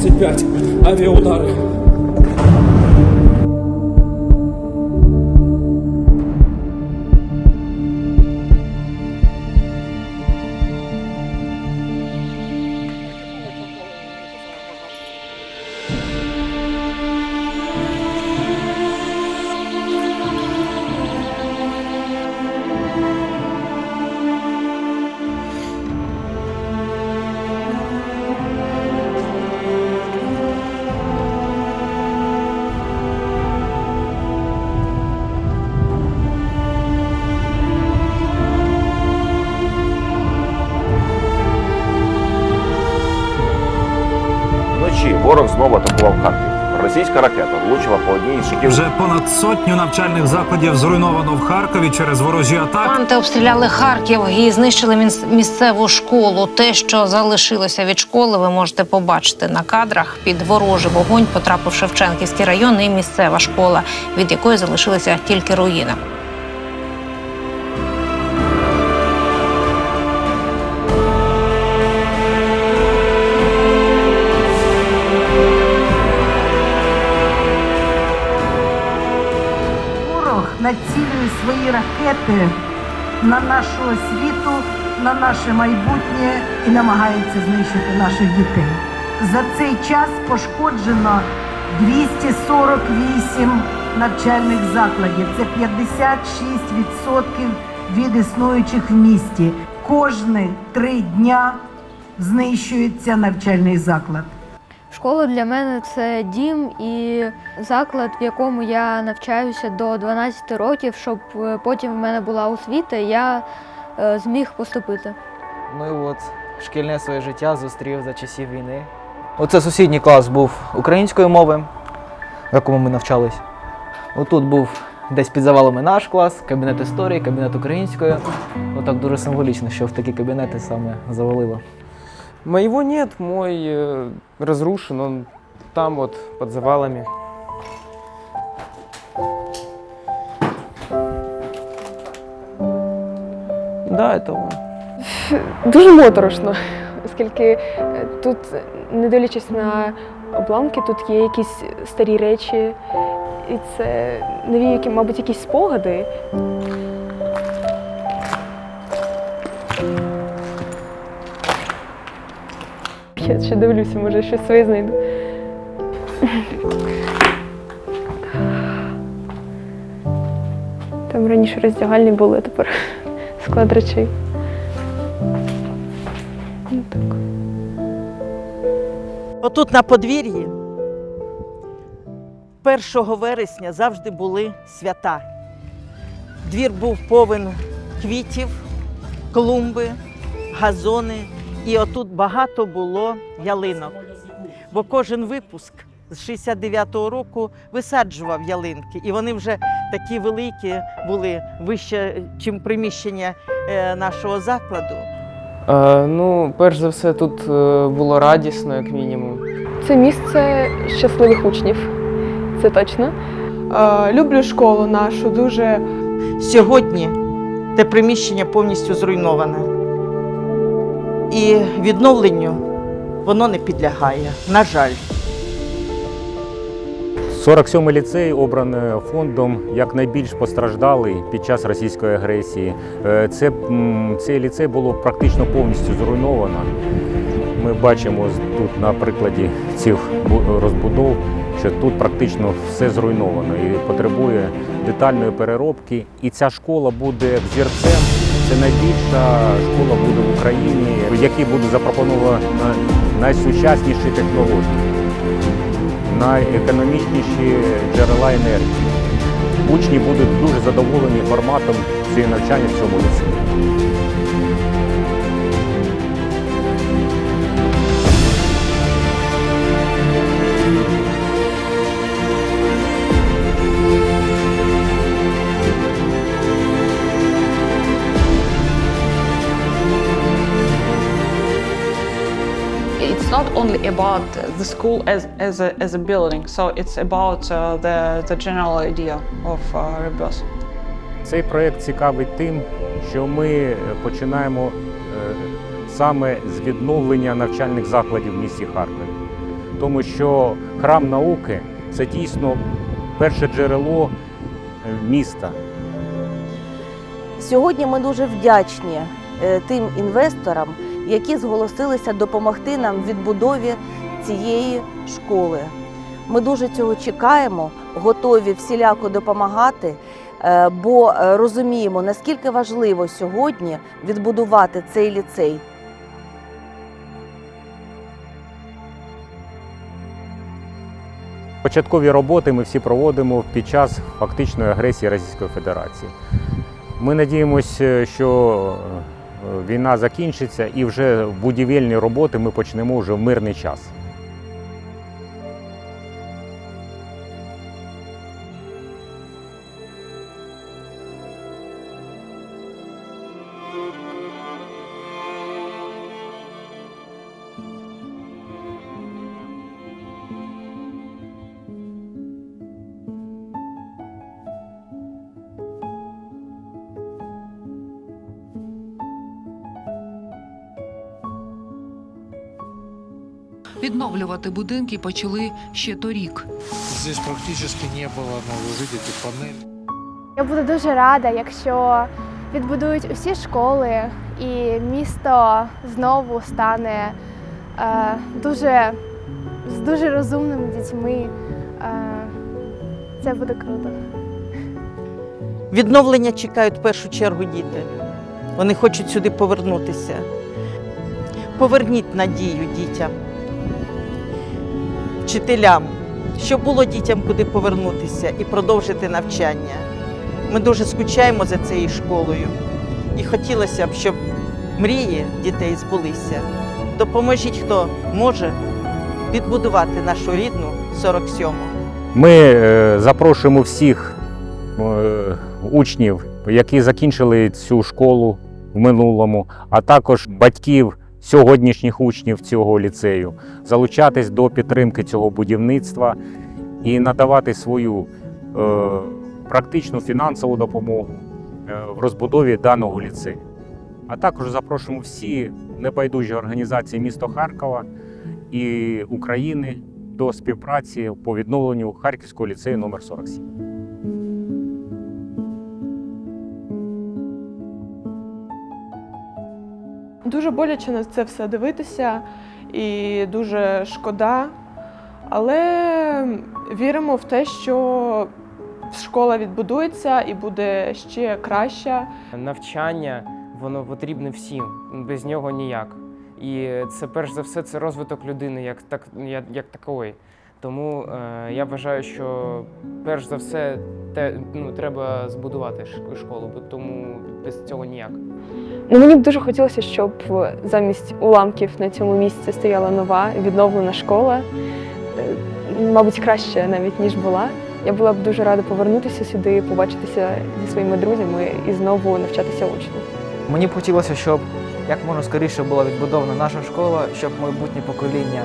Су-35. Авіаудари. Ворог знову атакував Харків. Російська ракета влучила по одній із шиків Вже понад сотню навчальних закладів зруйновано в Харкові через ворожі атаки. Окупанти обстріляли Харків і знищили місцеву школу. Те, що залишилося від школи, ви можете побачити на кадрах. Під ворожий вогонь потрапив Шевченківський район і місцева школа, від якої залишилися тільки руїни. Націлює свої ракети на нашу освіту, на наше майбутнє і намагається знищити наших дітей. За цей час пошкоджено 248 навчальних закладів. Це 56% від існуючих в місті. Кожні три дня знищується навчальний заклад. Школа для мене це дім і заклад, в якому я навчаюся до 12 років, щоб е, потім в мене була освіта, і я е, зміг поступити. Ну і от шкільне своє життя зустрів за часів війни. Оце сусідній клас був української мови, в якому ми навчались. Отут був десь під завалами наш клас, кабінет історії, кабінет української. Отак дуже символічно, що в такі кабінети саме завалило. Моего нет, мой э, разрушен, он там вот под завалами. Да, это он. Дуже моторошно, оскільки е, тут, не дивлячись на обламки, тут є якісь старі речі, і це нові, які, мабуть, якісь спогади. Я ще дивлюся, може щось своє знайду. Там раніше роздягальні були, а тепер склад речей. Ну. Отут на подвір'ї 1 вересня завжди були свята. Двір був повен квітів, клумби, газони. І отут багато було ялинок. Бо кожен випуск з 69-го року висаджував ялинки. І вони вже такі великі були вище, ніж приміщення е, нашого закладу. Е, ну, перш за все, тут е, було радісно, як мінімум. Це місце щасливих учнів, це точно. Люблю школу нашу дуже. Сьогодні те приміщення повністю зруйноване. І відновленню воно не підлягає, на жаль. 47-й ліцей обраний фондом як найбільш постраждалий під час російської агресії. Е, Це, цей ліцей було практично повністю зруйновано. Ми бачимо тут на прикладі цих розбудов, що тут практично все зруйновано і потребує детальної переробки. І ця школа буде взірцем. Це найбільша школа буде в якій буде запропоновано найсучасніші технології найекономічніші джерела енергії. Учні будуть дуже задоволені форматом цієї навчання в цьому ліцеї. It's not only about the school as, as, a, as a building, so it's about uh, the, the general idea of uh, Rebirth. Цей проєкт цікавий тим, що ми е, починаємо е, саме з відновлення навчальних закладів в місті Харкові. тому що храм науки це дійсно перше джерело е, міста. Сьогодні ми дуже вдячні е, тим інвесторам, які зголосилися допомогти нам в відбудові цієї школи. Ми дуже цього чекаємо, готові всіляко допомагати, е, бо е, розуміємо, наскільки важливо сьогодні відбудувати цей ліцей. Початкові роботи ми всі проводимо під час фактичної агресії Російської Федерації. Ми надіємося, що е, війна закінчиться і вже будівельні роботи ми почнемо вже в мирний час. Відновлювати будинки почали ще торік. Здесь практически не было, но вы видите панель. Я буду дуже рада, якщо відбудують усі школи і місто знову стане е, дуже з дуже розумними дітьми. Е, це буде круто. Відновлення чекають в першу чергу діти. Вони хочуть сюди повернутися. Поверніть надію дітям, вчителям, щоб було дітям куди повернутися і продовжити навчання. Ми дуже скучаємо за цією школою і хотілося б, щоб мрії дітей збулися. Допоможіть, хто може відбудувати нашу рідну 47-му. Ми е, запрошуємо всіх е, учнів, які закінчили цю школу в минулому, а також батьків сьогоднішніх учнів цього ліцею, залучатись до підтримки цього будівництва і надавати свою е, практичну фінансову допомогу е, в розбудові даного ліцею. А також запрошуємо всі небайдужі організації міста Харкова і України до співпраці по відновленню Харківського ліцею номер 47. Дуже боляче на це все дивитися і дуже шкода. Але віримо в те, що школа відбудується і буде ще краща. Навчання воно потрібне всім, без нього ніяк. І це перш за все це розвиток людини як, так, як, як такої. Тому е, я вважаю, що перш за все те, ну, треба збудувати школу, бо тому без цього ніяк. Ну, мені б дуже хотілося, щоб замість уламків на цьому місці стояла нова відновлена школа. Е, Мабуть, краще навіть ніж була. Я була б дуже рада повернутися сюди, побачитися зі своїми друзями і знову навчатися очно. Мені б хотілося, щоб як можна скоріше була відбудована наша школа, щоб майбутнє покоління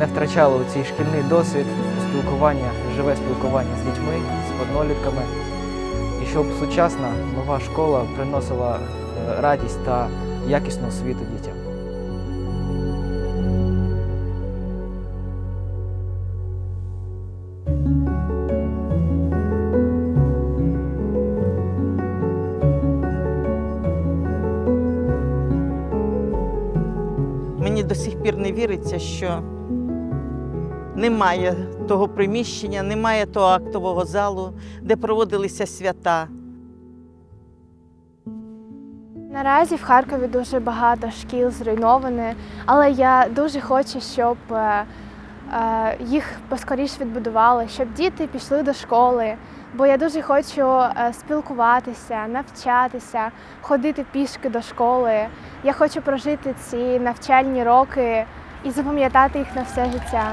не втрачало цей шкільний досвід спілкування, живе спілкування з дітьми, з однолітками, і щоб сучасна нова школа приносила е, радість та якісну освіту дітям. Мені до сих пір не віриться, що немає того приміщення, немає того актового залу, де проводилися свята. Наразі в Харкові дуже багато шкіл зруйновані, але я дуже хочу, щоб е, е, їх поскоріше відбудували, щоб діти пішли до школи. Бо я дуже хочу е, спілкуватися, навчатися, ходити пішки до школи. Я хочу прожити ці навчальні роки і запам'ятати їх на все життя.